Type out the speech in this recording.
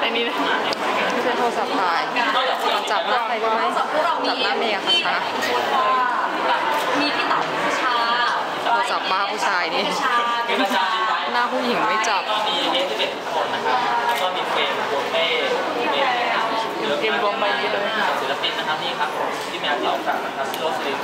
ในนี้นะไม่ใช่โทรศัพท์ถ่ายจับหน้าใครได้ไหมจับหน้าเมียค่ะมีพี่ต๋อผู้ชายโทรศัพท์บ้าผู้ชายนี่หน้าผู้หญิงไม่จับมีเอสเ็ดคนนะครัก็มีเฟรมโบเต้เฟรมรวมไปเลยศิลปินนะครับนี่ครับที่แมวเราจากนะครับศิโรสลิน